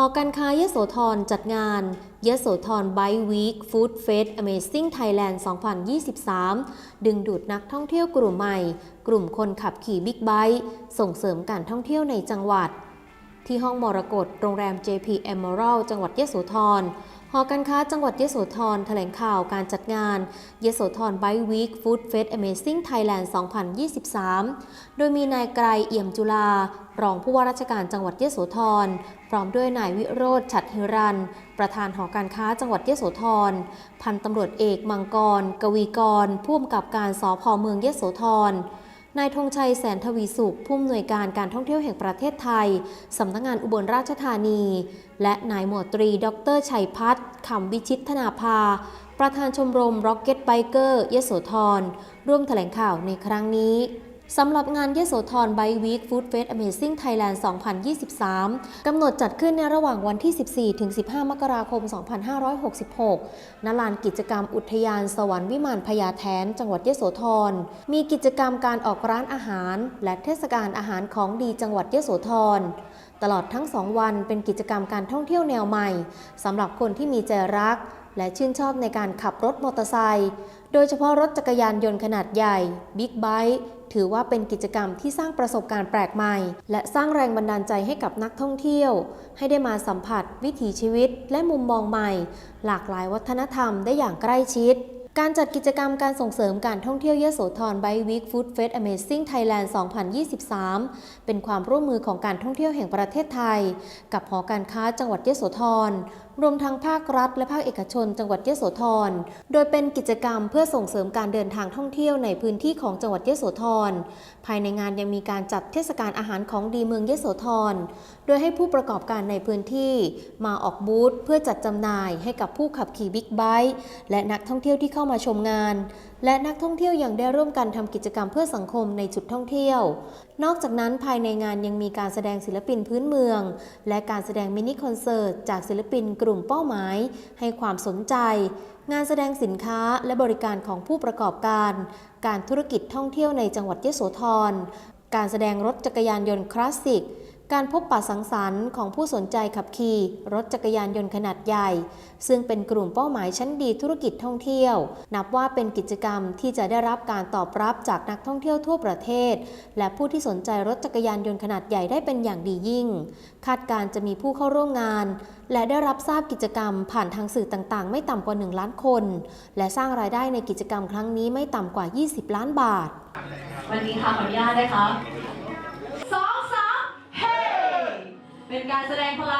อการค้ายโสธรจัดงานยโสธรไบวีคฟู้ดเฟสอเมซิ่งไทยแลนด์ 2023 ดึงดูดนักท่องเที่ยวกลุ่มใหม่ กลุ่มคนขับขี่บิ๊กไบค์ส่งเสริมการท่องเที่ยวในจังหวัด ที่ห้องมรกตโรงแรม JP Emerald จังหวัดยโสธร หอการค้าจังหวัดยโสธรแถลงข่าวการจัดงานยโสธรไบวีคฟู้ดเฟส Amazing Thailand 2023 โดยมีนายไกรเอี่ยมจุลา รองผู้ว่าราชการจังหวัดยโสธร พร้อมด้วยนายวิโรธฉัดหิรัน ประธานหอการค้าจังหวัดยโสธร พันตำรวจเอกมังกร กวีกร ผู้กำกับการสพเมืองยโสธร นายธงชัยแสนทวีสุข ผู้อำนวยการการท่องเที่ยวแห่งประเทศไทย สำนักงานอุบลราชธานี และนายหมวดตรี ดรชัยพัฒน์คำวิชิตธนาภา ประธานชมรม Rocket Biker ยโสธรร่วมแถลงข่าวในครั้งนี้ สำหรับงานเยโสธรไบวีคฟู้ดเฟส Amazing Thailand 2023 กำหนดจัดขึ้นในระหว่างวันที่ 14 ถึง 15 มกราคม 2566 ณ ลานกิจกรรมอุทยานสวรรค์วิมานพญาแทน จังหวัดเยโสธร มีกิจกรรมการออกร้านอาหาร และเทศกาลอาหารของดีจังหวัดเยโสธร ตลอดทั้ง 2 วันเป็นกิจกรรมการท่องเที่ยวแนวใหม่สำหรับคนที่มีใจรัก และชื่นชอบในการขับรถมอเตอร์ไซค์โดยเฉพาะรถจักรยานยนต์ขนาดใหญ่บิ๊กไบค์ถือว่าเป็นกิจกรรมที่สร้างประสบการณ์แปลกใหม่ และสร้างแรงบันดาลใจให้กับนักท่องเที่ยว ให้ได้มาสัมผัส วิถีชีวิต และมุมมองใหม่ หลากหลายวัฒนธรรมได้อย่างใกล้ชิด การจัดกิจกรรมการส่งเสริมการท่องเที่ยวยโสธรไบวีคฟู้ดเฟส Amazing Thailand 2023 เป็นความร่วมมือของการท่องเที่ยวแห่งประเทศไทย กับหอการค้าจังหวัดยโสธร รวมทั้งภาครัฐและภาคเอกชน จังหวัดยโสธร โดยเป็นกิจกรรมเพื่อส่งเสริมการเดินทางท่องเที่ยวในพื้นที่ของจังหวัดยโสธร ภายในงานยังมีการจัดเทศกาลอาหารของดีเมืองยโสธร โดยให้ผู้ประกอบการในพื้นที่ มาออกบูธเพื่อจัดจำหน่ายให้กับผู้ขับขี่บิ๊กไบค์และนักท่องเที่ยวที่เข้ามาชมงาน และนักท่องเที่ยวยังได้ร่วมกันทำกิจกรรมเพื่อสังคมในจุดท่องเที่ยว นอกจากนั้นภายในงานยังมีการแสดงศิลปินพื้นเมือง และการแสดงมินิคอนเสิร์ตจากศิลปินกลุ่มุ่มเป้าหมาย ให้ความสนใจ งานแสดงสินค้าและบริการของผู้ประกอบการ การธุรกิจท่องเที่ยวในจังหวัดยโสธร การแสดงรถจักรยานยนต์คลาสสิก การพบปะสังสรรค์ของผู้สนใจขับขี่รถจักรยานยนต์ขนาดใหญ่ ซึ่งเป็นกลุ่มเป้าหมายชั้นดีธุรกิจท่องเที่ยว นับว่าเป็นกิจกรรมที่จะได้รับการตอบรับจากนักท่องเที่ยวทั่วประเทศ และผู้ที่สนใจรถจักรยานยนต์ขนาดใหญ่ได้เป็นอย่างดียิ่ง คาดการณ์จะมีผู้เข้าร่วมงาน และได้รับทราบกิจกรรม ผ่านทางสื่อต่างๆ ไม่ต่ำกว่า 1 ล้านคน และสร้างรายได้ในกิจกรรมครั้งนี้ไม่ต่ำกว่า 20 ล้านบาท วันนี้ค่ะขออนุญาตนะคะสองสาม เฮ้เป็นการแสดงพลังของพี่